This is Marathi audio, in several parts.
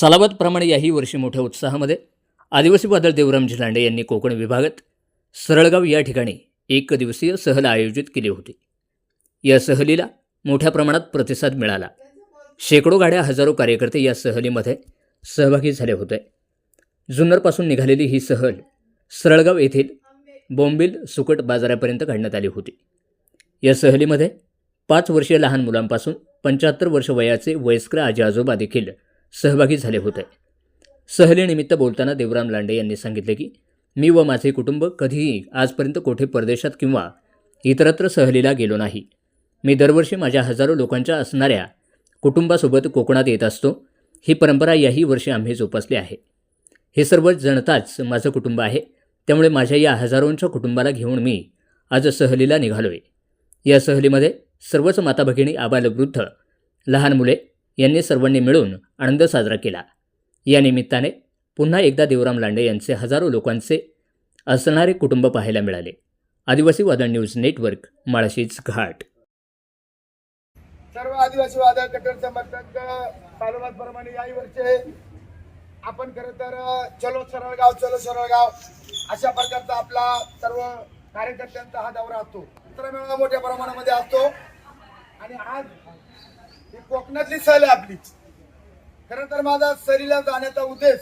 सलावतप्रमाणे याही वर्षी मोठ्या उत्साहामध्ये आदिवासी बादल देवराम झिलांडे यांनी कोकण विभागात सरळगाव या ठिकाणी एक दिवसीय सहल आयोजित केली होती. या सहलीला मोठ्या प्रमाणात प्रतिसाद मिळाला. शेकडो गाड्या हजारो कार्यकर्ते या सहलीमध्ये सहभागी झाले होते. जुन्नरपासून निघालेली ही सहल सरळगाव येथील बोंबिल सुकट बाजारापर्यंत काढण्यात आली होती. या सहलीमध्ये पाच वर्षीय लहान मुलांपासून पंच्याहत्तर वर्ष वयाचे वयस्कर आजी आजोबा देखील सहभागी झाले होते. सहलीनिमित्त बोलताना देवराम लांडे यांनी सांगितले की मी व माझे कुटुंब कधीही आजपर्यंत कोठे परदेशात किंवा इतरत्र सहलीला गेलो नाही. मी दरवर्षी माझ्या हजारो लोकांच्या असणाऱ्या कुटुंबासोबत कोकणात येत असतो. ही परंपरा याही वर्षी आम्ही जोपासली आहे. हे सर्व जनताच माझं कुटुंब आहे. त्यामुळे माझ्या या हजारोंच्या कुटुंबाला घेऊन मी आज सहलीला निघालो आहे या सहलीमध्ये सर्वच माता भगिनी आबालवृद्ध लहान मुले यांनी सर्वांनी मिळून आनंद साजरा केला. या निमित्ताने पुन्हा एकदा देवराम लांडे यांचे हजारो लोकांचे असणारे कुटुंब पाहायला मिळाले. आदिवासी वादळ न्यूज नेटवर्क माळशीच घाट. सर्व आदिवासी वादळ कट्टर समर्थक तालुक्यात प्रमाणे याही वर्षे आपण खरं तर चलो सरळगाव चलो सरळगाव अशा प्रकारचा आपला सर्व कार्यकर्त्यांचा हा दौरा असतो. मित्रमेळावा मोठ्या प्रमाणामध्ये असतो. आणि आज कोकणातली सहल आहे आपली. खरं तर माझा सहलीला जाण्याचा उद्देश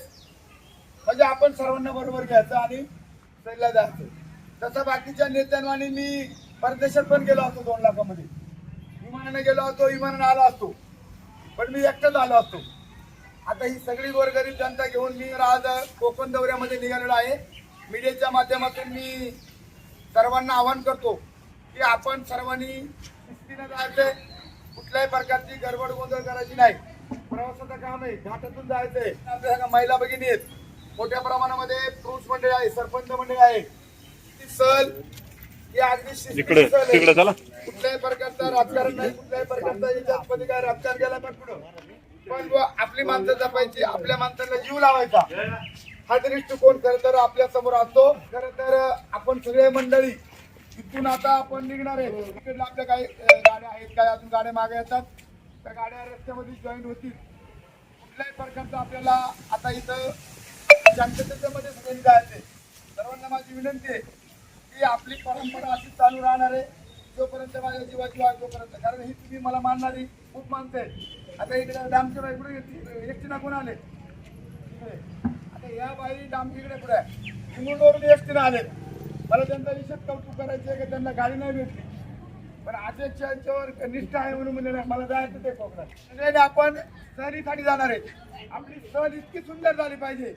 म्हणजे आपण सर्वांना बरोबर घ्यायचं आणि सहलीला जायचं. तसं बाकीच्या नेत्यांवानी मी परदेशात पण गेलो असतो दोन लाखामध्ये. विमानाने गेलो असतो विमानाने आलो असतो. पण मी एकटाच आलो असतो. आता ही सगळी गोरगरीब जनता घेऊन मी आज कोकण दौऱ्यामध्ये निघालेलो आहे. मीडियाच्या माध्यमातून मी सर्वांना आवाहन करतो की आपण सर्वांनी शिस्तीनं जायचं कुठल्याही प्रकारची गडबड गोंधळ करायची नाही. प्रवासाचं काम आहे. घाटातून जायचंय आपल्या सगळ्या महिला भगिनी आहेत. मोठ्या प्रमाणामध्ये पुरुष मंडळी आहे सरपंच मंडळी आहे. ती सहल ही अगदी इकडे. तिकडे चला. कुठल्याही प्रकारचा राजकारण नाही कुठल्याही प्रकारचा याच्यामध्ये काय राजकारण केला पण पुढं पण आपली माणसं जपायची आपल्या माणसाला जीव लावायचा. हा दृष्टिकोन खरं तर आपल्यासमोर असतो खरं तर आपण सगळे मंडळी इथून आता आपण निघणार आहे. तिकडला आपल्या काही गाड्या आहेत काय अजून गाड्या मागे येतात. त्या गाड्या रस्त्यामध्ये जॉईन होतील. कुठल्याही प्रकारचं आपल्याला आता इथं शांततेच्या मध्ये सगळ्यांनी जायचे सर्वांना माझी विनंती आहे की आपली परंपरा अशी चालू राहणार आहे. जोपर्यंत माझ्या जीवाची वाट जोपर्यंत. कारण ही तुम्ही मला मानणारी खूप मानते आता इकडे डामच्या इकडे एसटी ना कोण आले? आता या बाई इकडे पुढे इंगुंडवरून एकटीनं आले मला त्यांचा विषय कौतुक करायचं आहे की त्यांना गाडी नाही भेटली. पण आजच्या यांच्यावर निष्ठा आहे म्हणून म्हणजे नाही, मला जायचं ते कोकणात. आपण सहलीसाठी जाणार आहे. आपली सहल इतकी सुंदर झाली पाहिजे.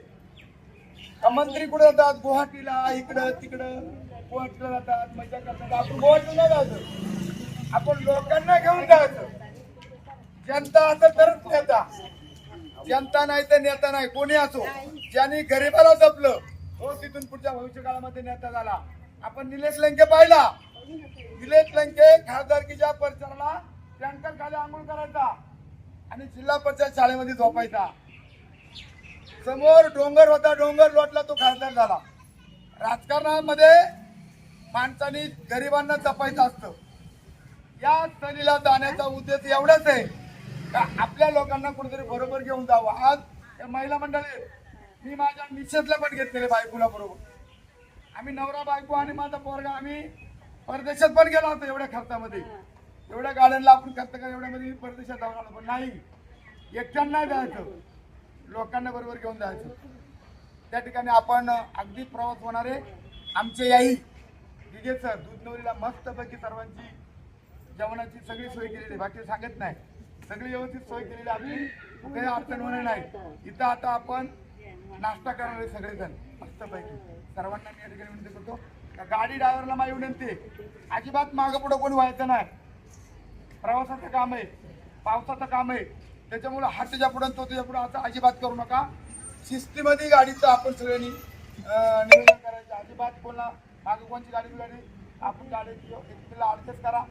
मंत्री कुठे जातात? गुवाहाटीला इकडं तिकडं. गुवाहाटीला जातात मजा करतात. आपण गुवाहाटीला जायचं. आपण लोकांना घेऊन जायचं. जनता असेल तरच नेता. जनता नाही तर नेता नाही. कोणी असो. ज्यांनी गरिबाला जपलं हो तिथून पुढच्या भविष्य काळामध्ये नेता झाला. आपण निलेश लंके पाहिला. निलेश लंके खासदारकीच्या परिसराला टँकर खाली आंघोळ करायचा आणि जिल्हा परिषद शाळेमध्ये झोपायचा. समोर डोंगर होता डोंगर लोटला तो खासदार झाला. राजकारणामध्ये माणसाने गरिबांना जपायचं असतं. या सहलीला जाण्याचा उद्देश एवढाच आहे का आपल्या लोकांना कुठेतरी बरोबर घेऊन जावं. आज या महिला मंडळी मी माझ्या मिसेसला पण घेतलेले बायकोला बरोबर. आम्ही नवरा बायको आणि माझा पोरगा आम्ही परदेशात पण गेलो होतो एवढ्या खर्चामध्ये. एवढ्या गाड्यांना आपण खर्च करा एवढ्यामध्ये परदेशात जाऊन आलो पण नाही. एकट्यांना जायचं. लोकांना बरोबर घेऊन जायचं. त्या ठिकाणी आपण अगदी प्रवास होणारे आमचे याही विजय सर दूधनवरीला मस्तपैकी सर्वांची जेवणाची सगळी सोय केलेली बाकी सांगत नाही. सगळी व्यवस्थित सोय केलेली आहे. आम्ही काही अडचण होणार नाही. इथं आता आपण नाश्ता करणार आहे सगळेजण मस्तपैकी. सर्वांना मी या ठिकाणी विनंती करतो गाडी ड्रायव्हरला माझी विनंती आहे अजिबात मागं पुढं कोणी व्हायचं नाही. प्रवासाचं काम आहे पावसाचं काम आहे त्याच्यामुळं हा त्याच्या पुढं तो त्याच्या पुढं असं अजिबात करू नका. शिस्तीमध्ये गाडीचं आपण सगळ्यांनी नियोजन करायचं. अजिबात कोणा मागं कोणची गाडी बिघाडी आपण गाडीची एकमेकाला अडचण करा.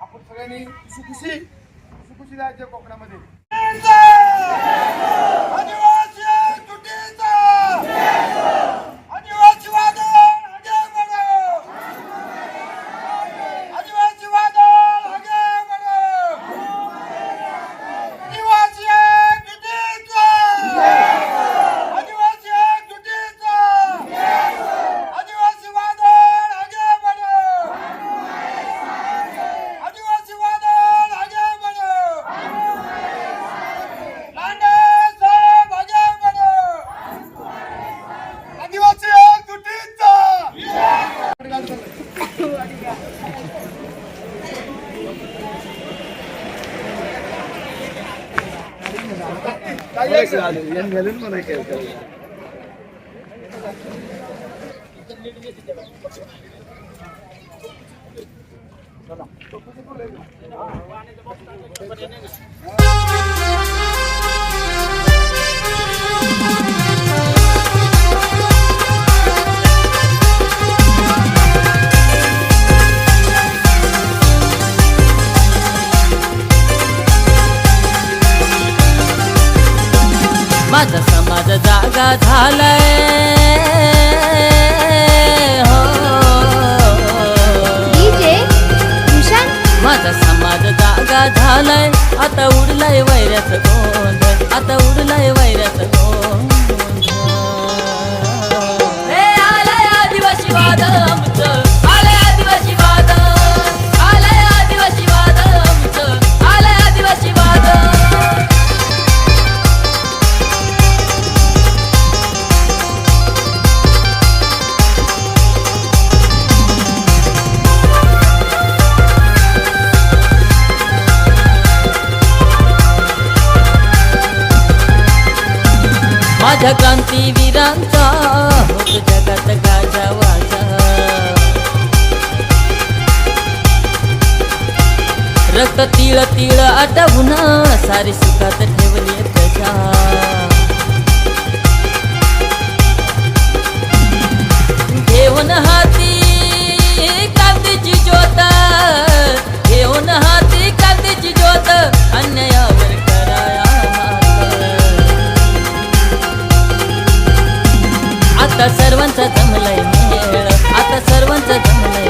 आपण सगळ्यांनी सुखुशी खुशी खुशी खुशी जायचं कोकणामध्ये. ইন্ডিয়ান ভ্যালুন মনে হয় जागा झालाय. हो. माझा समाज जागा झालाय. आता उडलाय वैराचं माझ्या क्रांतीवीरांचा होत जगात गाजा वाजा. रक्त तिळ तिळ आटवून सारी सुखात आता सर्वांचा जमलंय मेळ आता सर्वांचा जमलंय.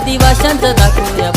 आदिवाशांचं दाखवूया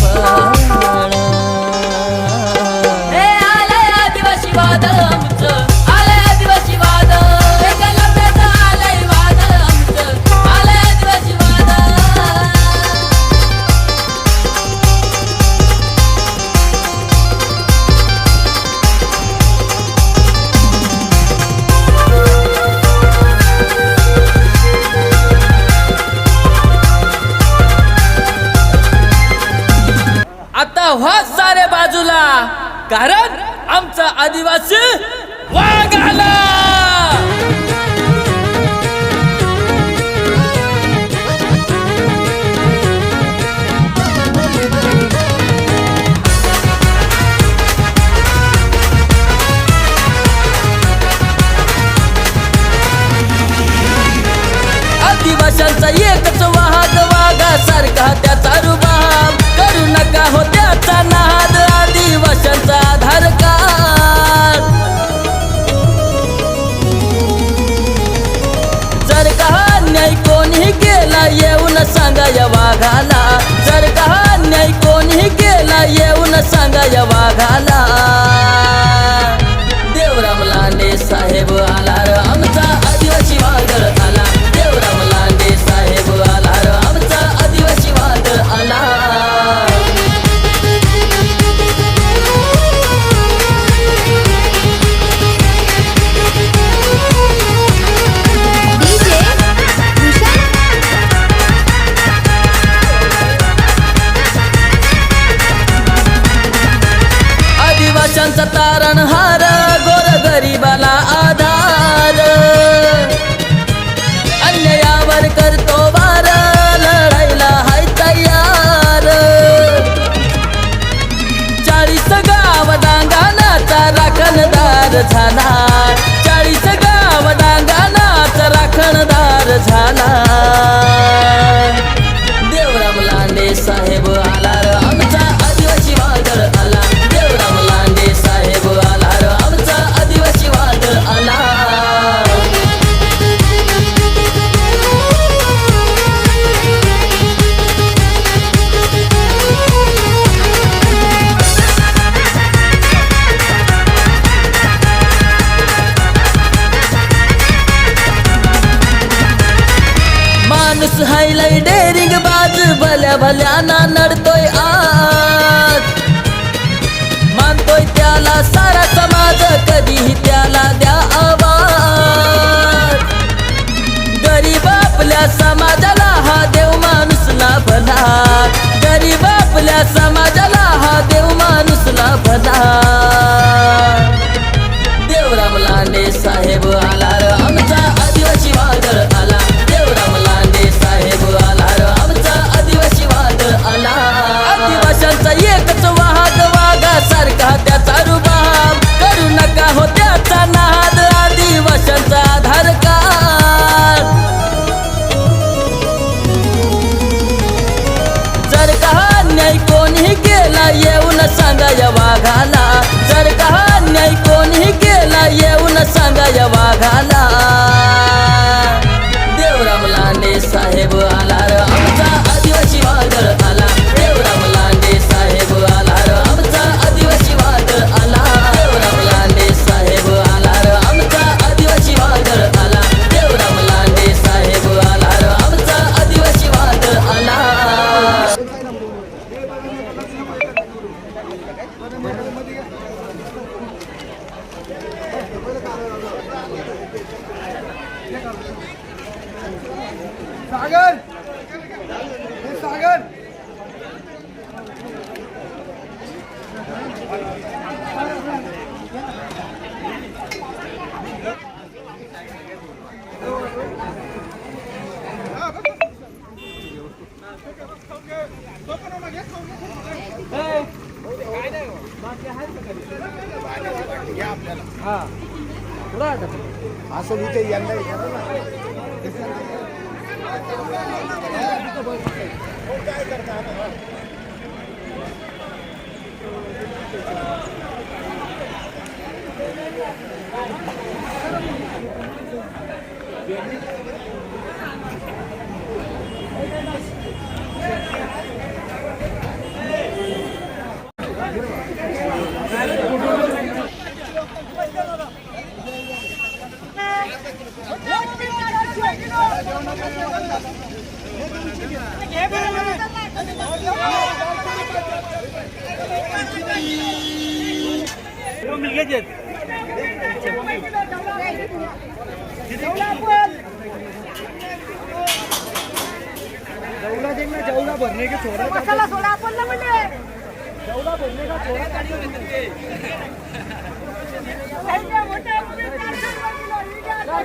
何?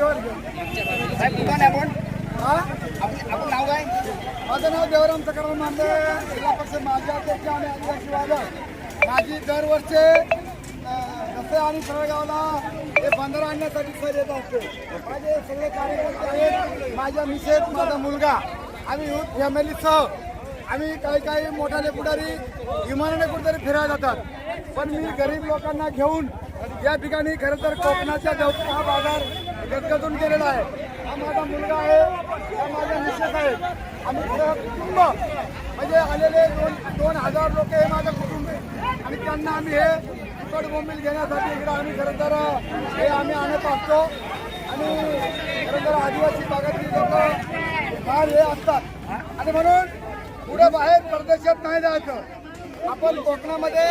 साहेब कुठं आहे आपण हा आपलं आपलं नाव काय माझं नाव देवराम सकाराम मांदे जिल्हा परिषद माझे अध्यक्ष आणि अध्यक्ष वादळ माझी दरवर्षी असते आणि सरळगावला हे बंदर आणण्यासाठी सर येत असते. माझे सगळे कार्यकर्ते आहेत. माझ्या मिसेस माझा मुलगा. आम्ही युथ फॅमिलीसह आम्ही काही काही मोठ्याने पुढारी विमानाने कुठेतरी फिरायला जातात. पण मी गरीब लोकांना घेऊन या ठिकाणी खरं तर कोकणाच्या देवता हा बाजार गदगदून गेलेला आहे. हा माझा मुलगा आहे. हा माझ्या मिसेस आहेत आम्ही कुटुंब. म्हणजे आलेले दोन दोन हजार लोक हे माझं कुटुंब. आहे आणि त्यांना आम्ही हे तिकड बोंबील घेण्यासाठी इकडे आम्ही खरं तर हे आम्ही आणत असतो. आणि खरं तर आदिवासी भागातील लोक फार हे असतात. आणि म्हणून पुढे बाहेर परदेशात नाही जायचं. आपण कोकणामध्ये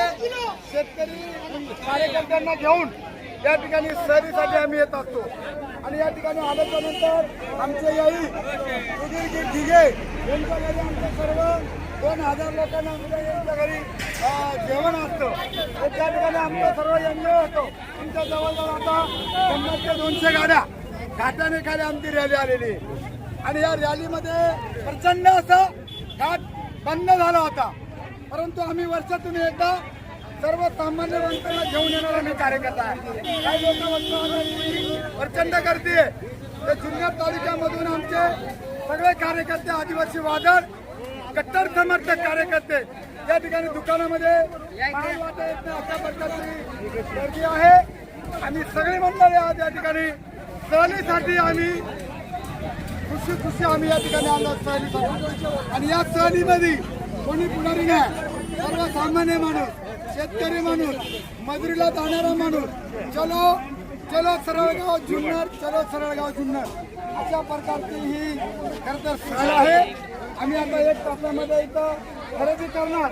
शेतकरी कार्यकर्त्यांना घेऊन या ठिकाणी सहलीसाठी आम्ही येत असतो. आणि या ठिकाणी आल्याच्यानंतर आमचे याई सुधीर ढिगे यांच्या घरी आमचं सर्व दोन हजार लोकांना आमच्या यांच्या घरी जेवण असतं. तर त्या ठिकाणी आमचं सर्व एन्जॉय होतो. तुमच्या जवळजवळ आता शंभर ते दोनशे गाड्या घाटाने खाली आमची रॅली आलेली. आणि या रॅलीमध्ये प्रचंड असं घाट बंद झाला होता. परंतु आम्ही वर्षातून एकदा सर्वसामान्य माणसांना घेऊन येणारा आम्ही कार्यकर्ता आहे. काही लोकांना प्रचंड करते आहे. तर जुन्नर तालुक्यामधून आमचे सगळे कार्यकर्ते आदिवासी वादळ कट्टर समर्थक कार्यकर्ते या ठिकाणी दुकानामध्ये अशा प्रकारची गर्दी आहे. आणि सगळी मंडळी आज या ठिकाणी सहलीसाठी आम्ही खुशी खुशी आम्ही या ठिकाणी आलो सहलीसाठी. आणि या सहलीमध्ये कोणी पुढारी नाही. सर्वसामान्य माणूस शेतकरी माणूस मजुरीला जाणारा माणूस चलो चलो सरळगाव जुन्नर चलो सरळगाव जुन्नर. अशा प्रकारची ही खरं तर सहल आहे. आम्ही आता एक तासामध्ये इथं खरेदी करणार.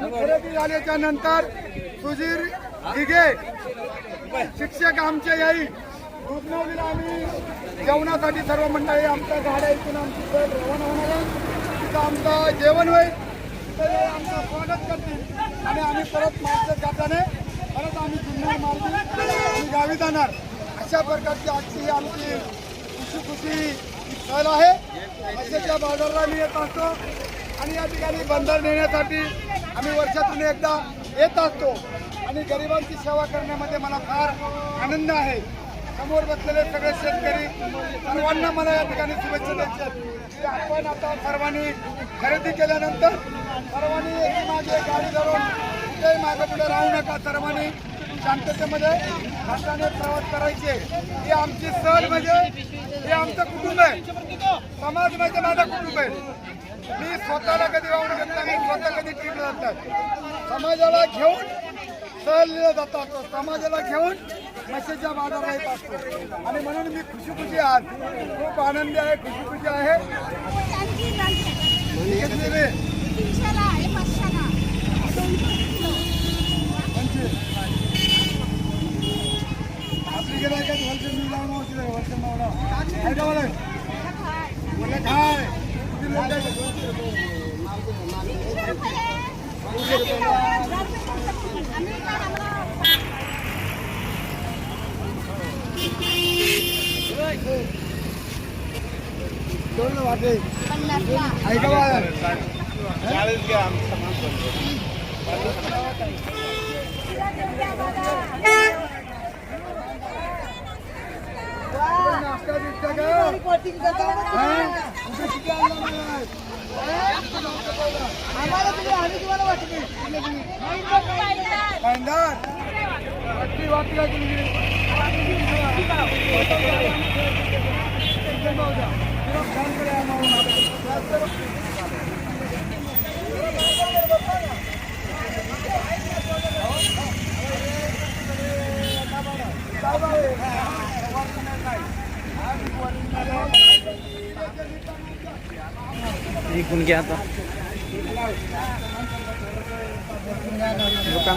आणि खरेदी झाल्याच्यानंतर सुधीर दिघे शिक्षक आमचे येईल. रुग्णवलीला आम्ही जेवणासाठी सर्व मंडळी आमच्या गाड्या इथून आमची सर रवाना होणार आहे. तिथं आमचं जेवण होईल. तिथं आमचं स्वागत करतील. आणि आम्ही परत मार्च जाताना परत आम्ही जुन्नर मार्गी आम्ही गावी जाणार. अशा प्रकारची आजची आमची खुशी खुशी सहल आहे. अशाच्या बाजारला मी येत असतो. आणि या ठिकाणी बंदर नेण्यासाठी आम्ही वर्षातून एकदा येत असतो. आणि गरिबांची सेवा करण्यामध्ये मला फार आनंद आहे. समोर बसलेले सगळे शेतकरी सर्वांना मला या ठिकाणी शुभेच्छा द्यायच्या की आपण आता सर्वांनी खरेदी केल्यानंतर सर्वांनी एकी मागे गाडी धरून कुठेही मागे पुढे राहू नका. सर्वांनी शांततेमध्ये हाताने प्रवास करायचे. ही आमची सहल म्हणजे हे आमचं कुटुंब आहे. समाज म्हणजे माझं कुटुंब आहे. मी स्वतःला कधी राहून घेत नाही स्वतः कधी ट्रीपला जातात समाजाला घेऊन सहलीला जात असतो समाजाला घेऊन म्हशीच्या बाजारात येत असतो. आणि म्हणून मी खुशी खुशी आज खूप आनंदी आहे खुशी खुशी आहे. ini pun ke apa? Bukan bukan.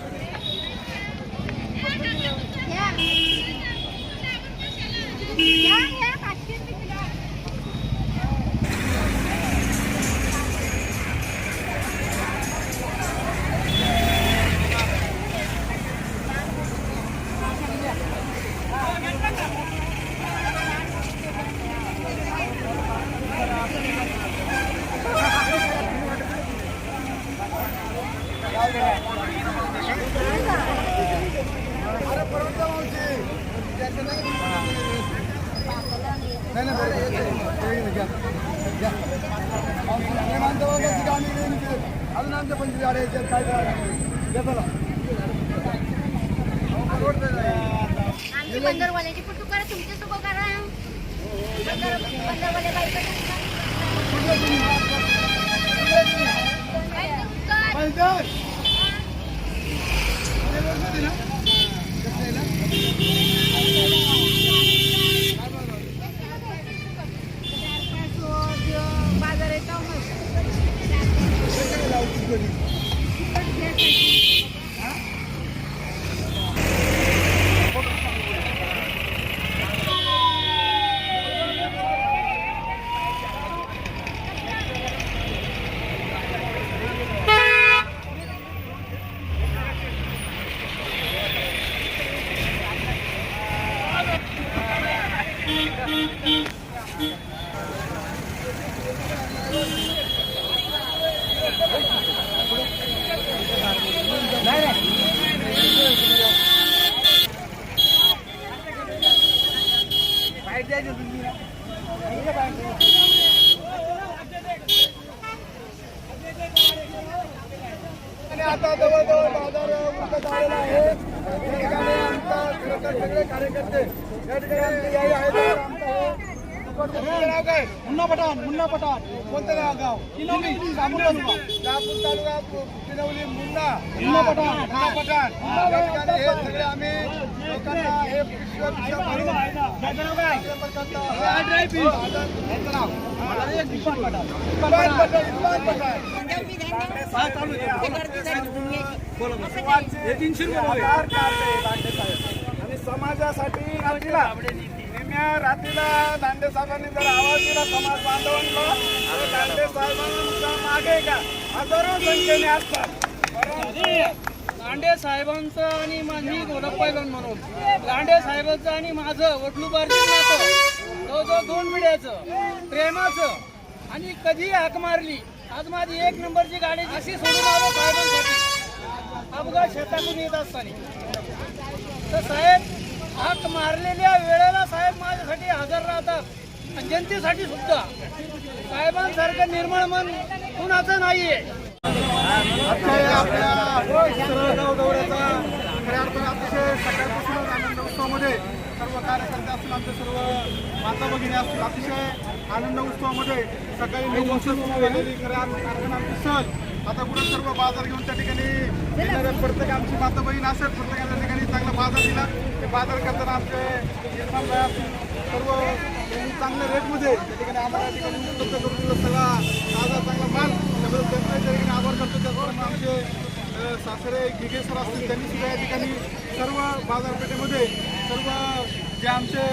Photo करा तुमचे सुख करा बंदर बंदरवाले बाई पंचायत. आता जवळजवळ बाजार उलट झालेला आहे. या ठिकाणी आमचा खरंतर सगळे कार्यकर्ते या ठिकाणी आहेत मुन्ना पठाण मुन्ना पठाण. कोणतं गाव? शहापूर तालुका पिनवली मुन्ना मुन्ना पठाण. या ठिकाणी हे सगळे आम्ही लोकांना हे आणि समाजासाठी रात्रीला निम्या रात्रीला दांडे साहेबांनी जर आवाज दिला समाज बांधवांना दांडे साहेबांचा मागे का हजारो संख्येने असतात लांडे साहेबांचं आणि माझी गोलप म्हणून. लांडे साहेबांचं आणि माझं वडलूबारचं नातं जवळजवळ दोन पिढ्याचं प्रेमाचं. आणि कधी हाक मारली आज माझी एक नंबरची गाडी अशी सोडून आलो साहेबांसाठी. अपघात शेतातून येत असताना. तर साहेब हाक मारलेल्या वेळेला साहेब माझ्यासाठी हजर राहतात. जनतेसाठी सुद्धा. साहेबांसारखं निर्मळ मन कुणाचं नाहीये. आजच्या आपल्या दौऱ्याचा खऱ्या अतिशय सकाळपासूनच आनंद उत्सवामध्ये सर्व कार्यकर्ते असतील आमचे सर्व माता भगिनी असतील अतिशय आनंद उत्सवामध्ये सकाळी नऊ वाजता सुरू झालेली खऱ्या अर्थाने आमची सहल आता पुढे सर्व बाजार घेऊन त्या ठिकाणी प्रत्येक आमची माता बहीण असेल प्रत्येकाच्या ठिकाणी चांगला बाजार दिला. ते बाजार करताना आमचे सर्व चांगल्या रेटमध्ये त्या ठिकाणी आम्हाला ठिकाणी उपलब्ध करून दिलं. सगळा ताजा चांगला माल त्याबद्दल त्यांचा त्या ठिकाणी आभार करतो त्याचप्रमाणे आमचे अ, सासरे सर असतील त्यांनी सुद्धा या ठिकाणी सर्व बाजारपेठेमध्ये सर्व जे आमचे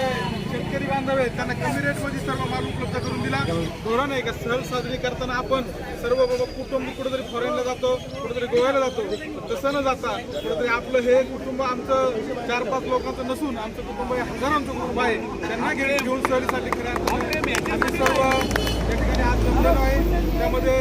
शेतकरी बांधव आहेत त्यांना कमी रेटमध्ये सर्व माल उपलब्ध करून दिला. धोरण आहे का? सहल साजरी करताना आपण सर्व बाबा कुटुंब कुठेतरी फॉरेनला जातो कुठेतरी गोव्याला जातो. तसं न जाता कुठेतरी आपलं हे कुटुंब आमचं चार पाच लोकांचं नसून आमचं कुटुंब हे हजारांचं कुटुंब आहे. त्यांना घेऊन सहलीसाठी खऱ्या आम्ही सर्व या ठिकाणी आज जमलेलो आहे त्यामध्ये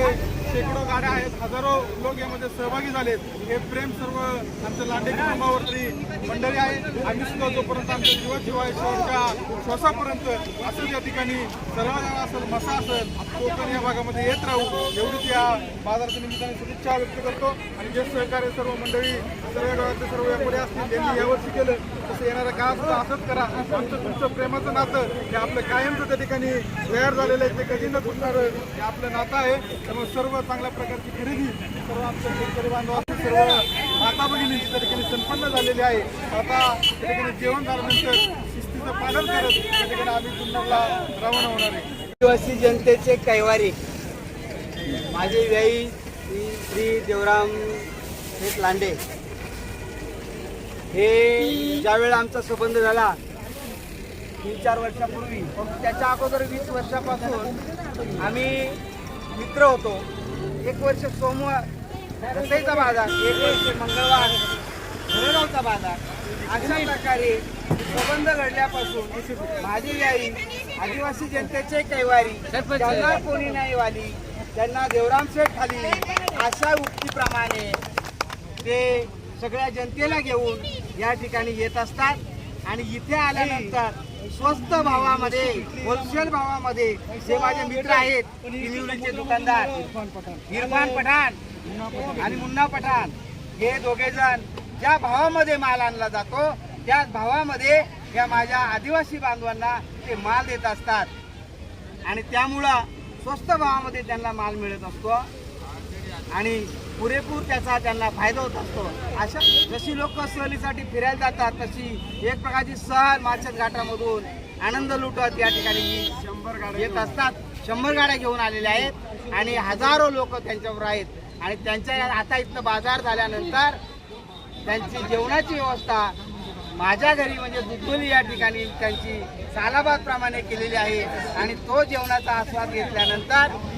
शेकडो गाड्या आहेत. हजारो लोक यामध्ये सहभागी झालेत. हे प्रेम सर्व आमच्या लांडे कुटुंबावरती मंडळी आहे. आम्ही सुद्धा जोपर्यंत आमच्या जीवाशिवाय आहे शेवटच्या श्वासापर्यंत असंच या ठिकाणी सरळगाव असेल मसा असेल कोकण या भागामध्ये येत राहू. एवढीच या बाजाराच्या निमित्ताने शुभेच्छा व्यक्त करतो. आणि जे सहकार्य सर्व मंडळी सर्व गावातले सर्व व्यापारी असतील त्यांनी यावर्षी केलं. असं येणाऱ्या काळात सुद्धा असंच करा. आमचं तुमचं प्रेमाचं नातं हे आपलं कायमचं त्या ठिकाणी तयार झालेलं आहे. ते कधी न तुटणारं हे आपलं नातं आहे. त्यामुळे सर्व चांगल्या प्रकारची खरेदी सर्व आमच्या शेतकरी बांधवांची सर्व माता भगिनींची त्या ठिकाणी संपन्न झालेली आहे. आता त्या ठिकाणी जेवण झाल्यानंतर शिस्तीचं पालन करत त्या ठिकाणी आम्ही जुन्नरला रवाना होणार आहे. आदिवासी जनतेचे कैवारी. माझे व्याई श्री देवराम लांडे. हे ज्यावेळेला आमचा संबंध झाला तीन चार वर्षापूर्वी त्याच्या अगोदर वीस वर्षापासून आम्ही मित्र होतो. एक वर्ष सोमवार रसईचा बाजार एक वर्ष मंगळवार घरेगावचा बाजार. अशा प्रकारे संबंध घडल्यापासून माझी आई आदिवासी जनतेचे कैवारी त्यांना कोणी नाही वाली त्यांना देवराम शेठ खाली अशा उक्तीप्रमाणे ते सगळ्या जनतेला घेऊन या ठिकाणी येत असतात. आणि इथे आल्यानंतर स्वस्त भावामध्ये होलसेल भावामध्ये जे माझे मित्र आहेत किनिवलीचे दुकानदार इरफान पठाण आणि मुन्ना पठाण हे दोघे जण ज्या भावामध्ये माल आणला जातो त्याच भावामध्ये या माझ्या आदिवासी बांधवांना ते माल देत असतात. आणि त्यामुळं स्वस्त भावामध्ये त्यांना माल मिळत असतो. आणि पुरेपूर त्याचा त्यांना फायदा होत असतो. अशा जशी लोक सहलीसाठी फिरायला जातात तशी एक प्रकारची सहल माळशेज घाटामधून आनंद लुटत या ठिकाणी शंभर येत असतात. शंभर गाड्या घेऊन आलेल्या आहेत आणि हजारो लोक त्यांच्यावर आहेत. आणि त्यांच्या आता इथनं बाजार झाल्यानंतर त्यांची जेवणाची व्यवस्था माझ्या घरी म्हणजे दुधोली या ठिकाणी त्यांची सालाबाद प्रमाणे केलेली आहे. आणि तो जेवणाचा आस्वाद घेतल्यानंतर